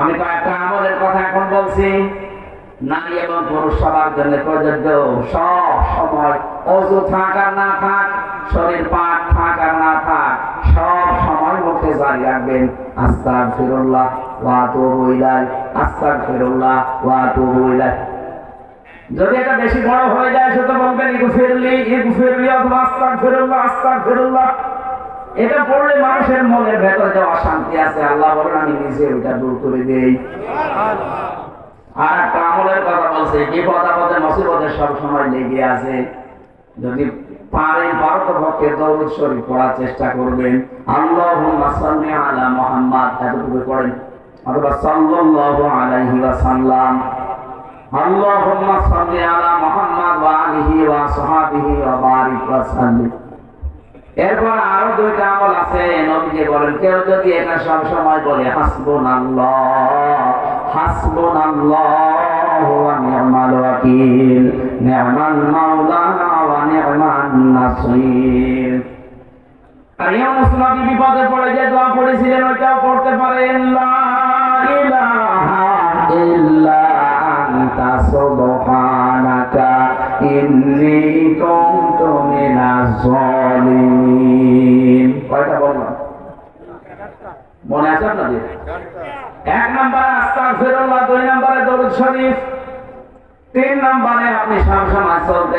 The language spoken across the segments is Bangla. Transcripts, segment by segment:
আমি কয়েকটা আমলের কথা এখন বলছি। নারী এবং পুরুষ সবার জন্য প্রযোজ্য। সব সময় অজু থাক আর না থাক, শরীর পাক থাক আর না থাক, সব সময় মুখে জারি রাখবেন। আস্তাক ফিরুল্লাহ ওয়া তুবু ইলাই আস্তাক ফিরুল্লাহ ওয়া তুবু ইলাই যদি এটা বেশি বড় হয়ে যায় শুধু বলবেন ইগু ফিরলি ইগু ফিরলি অথবা আস্তাক ফিরুল্লাহ আস্তাক ফিরুল্লাহ এটা পড়লে মানুষের মনের ভেতরে যে অশান্তি আছে। আল্লাহ বলেন, আমি নিজে ওটা দূর করে দেই। আর একটা আমলের কথা বলছে, বিপদ আপদে মুসিবতে সব সময় লেগে আছে। যদি পারেন পারত পক্ষে দরুদ শরীফ পড়ার চেষ্টা করবেন। আল্লাহুম্মা সাল্লি আলা মুহাম্মাদ, এতটুকু পড়েন। অথবা সাল্লাল্লাহু আলাইহি ওয়া সাল্লাম আল্লাহুম্মা সাল্লি আলা মুহাম্মাদ ওয়া আলিহি ওয়া সাহাবিহি ওয়া বারিক ওয়া সাল্লিম। এরপর আরও দুইটা আমল আছে, নবীজি বলেন, কেউ যদি এটা সব সময় বলে হাসবুন বিপদে পড়ে যে দোয়া পড়েছিলেন, ওইটাও পড়তে পারেন, লা ইলাহা জালিমিন কয়টা বললাম মনে আছে আপনাদের এক নম্বরে আস্তাগফিরুল্লাহ দুই নম্বরে দরুদ শরীফ তিন নম্বরে আপনি সবসময় চলতে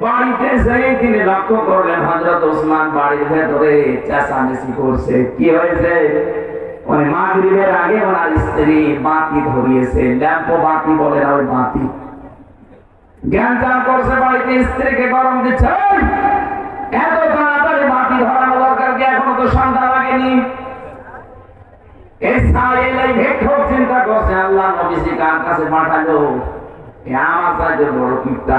বাড়িতে যেয়ে তিনি লক্ষ্য করলেন হযরত ওসমান বাড়ির ভেতরে চেঁচামেচি করছে। কি হয়েছে? ওই মাগরিবের আগে ওনার স্ত্রী বাতি ধরিয়েছে। ল্যাম্প বাতি বলে না, ওই বাতি। জ্ঞান চান করছে বাড়িতে স্ত্রীকে গরম দিচ্ছে এত তাড়াতাড়ি বাতি ধরানো দরকার কি এখনও তো সন্ধ্যা লাগেনি? এই সাহেল এই ভিক্ষুক চিন্তা করছে, আল্লাহ নবীজি কার কাছে পাঠালো? আমার বড় কিপটা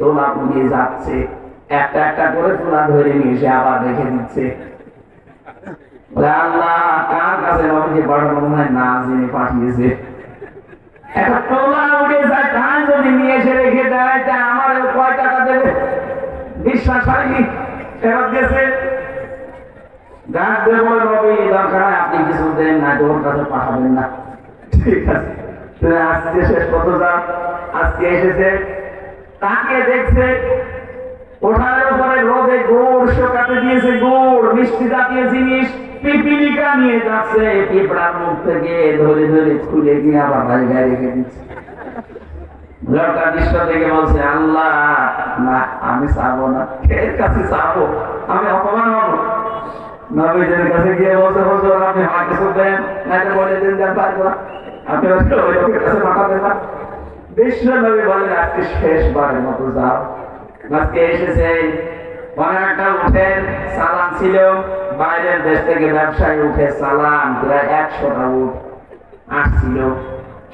তোলা পুড়িয়ে যাচ্ছে। একটা একটা করে তোলা ধরে নিয়ে এসে আবার রেখে দিচ্ছে। আপনি কিছু দেন না, তোর কাছে পাঠাবেন না। ঠিক আছে। আজকে শেষ কত আজকে এসেছে তাকে দেখছে, ওঠার উপরে রোদে গুড় শোকাতে দিয়েছে গুড় মিষ্টি জাতীয় জিনিস, পিপিলিকা নিয়ে যাচ্ছে, পিঁপড়ার মুখ থেকে ধরে ধরে খুলে দিয়ে আবার জায়গায় রেখে দিচ্ছে। লোকটা দৃশ্য থেকে বলছে, আল্লাহ, না, আমি চাবো না। এর কাছে চাবো, আমি অপমান হব। নবীদের কাছে গিয়ে বলছে, হুজুর, আপনি আমার কিছু দেন, নাইলে বলে দিন দেন পারব আপনি কাছে পাঠাবেন না। বিশ্ব বলেন আজকে শেষবারের মতো যাও। আজকে এসেছে একটা উঠেন সালাম ছিল বাইরের দেশ থেকে ব্যবসায়ী উঠে সালাম, প্রায় একশোটা উঠ আসছিল।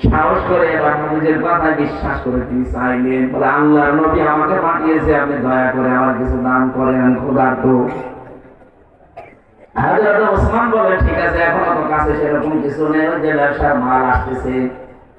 সাহস করে এবার নবীদের কথা বিশ্বাস করে তিনি চাইলেন, বলে আল্লাহর নবী আমাকে পাঠিয়েছে, আপনি দয়া করে আমার কিছু দান করেন, আমি ক্ষুধার্ত। হাজরত ওসমান বলে, ঠিক আছে, এখনও তো কাছে সেরকম কিছু নেই যে ব্যবসার মাল আসতেছে।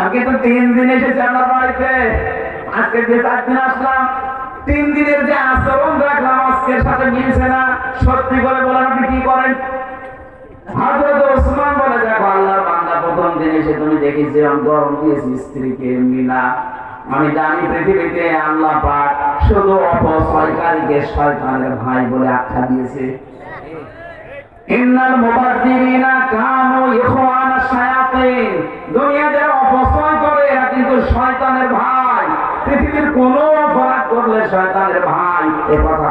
আজকে তো তিন দিন এসেছে আমার বাড়িতে। আজকে যে চার দিন আসলাম, তিন দিনের যে আচরণ রাখলাম, আজকের সাথে মিলছে না। সত্যি করে বলেন আপনি কি করেন? আমি আমি ভাই বলে আখ্যা দিয়েছে শায়াতিন দুনিয়া যারা অপচয় করে এরা কিন্তু শয়তানের ভাই পৃথিবীর কোন অপরাধ করলে শয়তানের ভাই এ কথা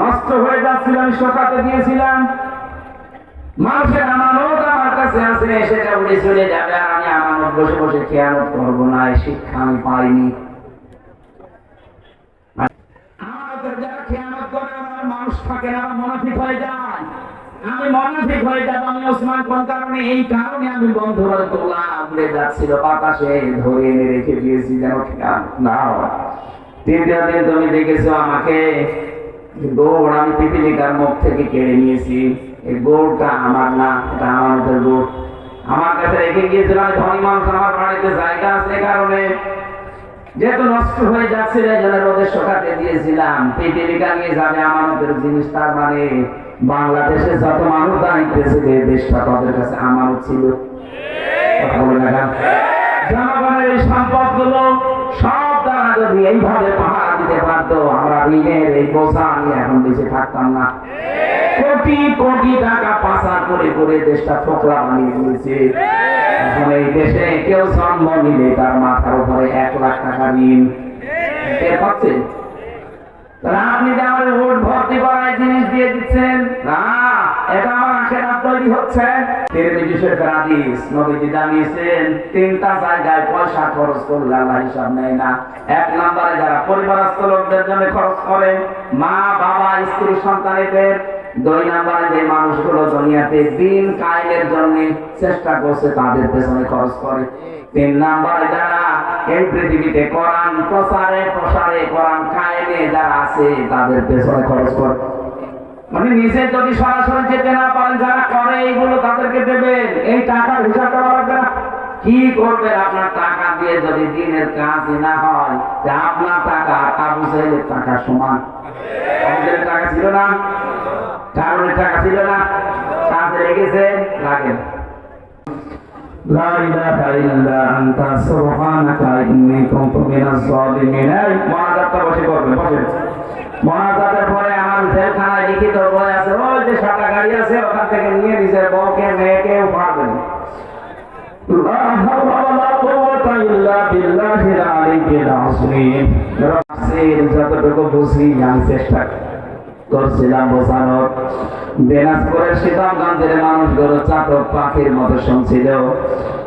নষ্ট হয়ে যাচ্ছিল, আমি শোকাতে দিয়েছিলাম মানুষের আমানত আমার কাছে আছে উড়ে চলে যাবে আর আমি আমানত বসে বসে করব না, এই শিক্ষা আমি পাইনি। কারণে? আমি বন্ধ তোলা উড়ে যাচ্ছিল, বাতাসে ধরে রেখে দিয়েছি, যেন না তৃতীয় দিন তুমি দেখেছ আমাকে গৌড় আমি পিপিলিকার মুখ থেকে কেড়ে নিয়েছি। এই গৌড়টা আমার না, এটা আমাদের গৌড় আমার কাছে রেখে গিয়েছিলাম ধনী মানুষ, আমার বাড়িতে জায়গা আছে কারণে। যেহেতু নষ্ট হয়ে যাচ্ছে এই জন্য রোদে শোকাতে দিয়েছিলাম। পিপিলিকা নিয়ে যাবে আমানতের জিনিস, তার মানে বাংলাদেশে যত মানুষ দাঁড়িয়েছে যে দেশটা তাদের কাছে আমানত ছিল। কথা বলে না? জনগণের এই সম্পদগুলো সব যদি এইভাবে পাহারা দিতে পারতো, আমরা ঋণের এই বোঝা নিয়ে এখন বেঁচে থাকতাম না। কোটি কোটি টাকা পাচার করে করে দেশটা ফোকলা বানিয়ে দিয়েছে। এখন এই দেশে কেউ জন্ম নিলে তার মাথার উপরে এক লাখ টাকা টের পাচ্ছেন আপনি যে আমার ভোট ভর্তি করায় জিনিস দিয়ে দিচ্ছেন? না, এটা আমার আখের তৈরি হচ্ছে। নবীজি জানিয়েছেন, তিনটা জায়গায় পয়সা খরচ করলে আল্লাহ হিসাব নেয় না। এক নম্বরে যারা পরিবারস্থ লোকদের জন্য খরচ করে, মা, বাবা, স্ত্রী, সন্তানেদের। দুই যে মানুষগুলো দুনিয়াতে দিন কায়েমের জন্য চেষ্টা করছে, তাদের পেছনে খরচ করে। তিন নম্বরে যারা এই পৃথিবীতে কোরআন প্রসারে প্রসারে, কোরআন কায়েমে যারা আছে, তাদের পেছনে খরচ করে। মানে নিজে যদি সরাসরি যেতে না পারেন যারা করে এইগুলো তাদেরকে দেবেন এই টাকার হিসাব দেওয়া লাগবে না কি করবেন আপনার টাকা দিয়ে যদি দিনের কাজ না হয় যে আপনার টাকা আর আবু সাহেবের টাকা সমান আমাদের টাকা ছিল না কারণের টাকা ছিল না কাজে লেগেছে লাগেন لا إله إلا أنت سبحانك إني كنت من الظالمين এই মহাজাতটা বসে করবেন বসেন মহাজাতের পরে আমার জেলখানায় লিখিত বই আছে, ওই যে সাদা গাড়ি আছে, ওখান থেকে নিয়ে বউকে, মেয়েকে মানুষগুলো চাকর পাখির মতো শুনছিল।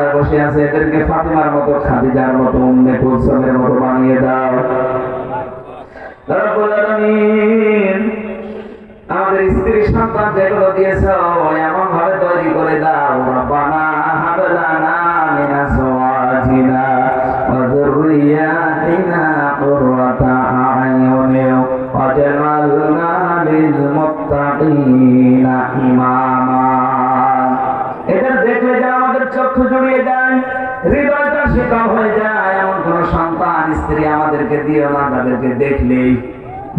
বোনেরা বসে আছে, এদেরকে ফাতিমার মতো, খাদিজার মতো, উম্মে কুলসুমের মতো বানিয়ে দাও। রব্বুল আলামিন আমাদের স্ত্রী সন্তান যেগুলো দিয়েছ এমন ভাবে তৈরি করে দাও। রব্বানা হাবলানা লিল মুত্তাকিনা এদের দেখলে যা আমাদের চক্ষু জুড়িয়ে যায়, হৃদয়টা শীতল হয়ে যায়, এমন কোন সন্তান, স্ত্রী আমাদেরকে দিও না, তাদেরকে দেখলেই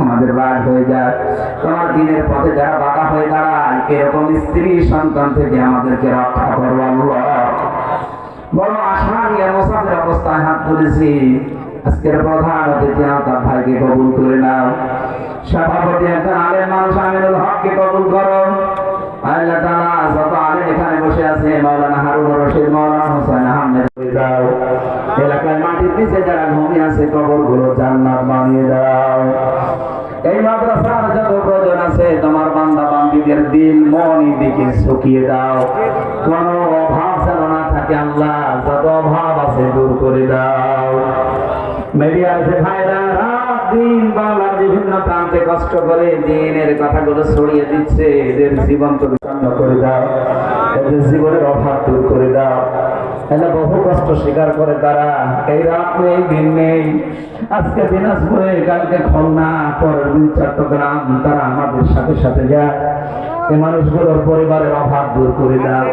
আমাদের রাগ হয়ে যায়। তোমার দিনের পথে যারা বাধা হয়ে দাঁড়ায়, এরকম স্ত্রী সন্তান থেকে আমাদেরকে রক্ষা করব বড় আশা নিয়ে মোসাফের অবস্থায় হাত তুলেছি। আজকের প্রধান অতিথি তার ভাইকে কবুল করে নাও। সভাপতি একজন আলেম মানুষ, আমিনুল হককে কবুল করো। আল্লাহ তাআলা যত আলেম এখানে বসে আছে, মাওলানা হারুন রশিদ, মাওলানা হোসেন আহমেদ দাও এলাকায় মাটির নিচে যারা ঘুমিয়ে আছে, কবরগুলো জান্নাত বানিয়ে দাও। এই মাদ্রাসার যত প্রয়োজন আছে, তোমার বান্দা বান্দিদের দিল মন দিকে শুকিয়ে দাও। কোন অভাব যেন না থাকে, আল্লাহ, যত অভাব আছে দূর করে দাও। মেরিয়া আছে ভাইরা রাত দিন বাংলার বিভিন্ন প্রান্তে কষ্ট করে দিনের কথাগুলো ছড়িয়ে দিচ্ছে। এদের জীবন তো বিপন্ন করে দাও। এদের জীবনের অভাব দূর করে দাও। বহু কষ্ট স্বীকার করে তারা। এই রাত নেই, দিন নেই। আজকে দিনাজপুরে, কালকে খুলনা, পরের দিন চট্টগ্রাম। তারা আমাদের সাথে সাথে যায়। এই মানুষগুলোর পরিবারের অভাব দূর করে দাও।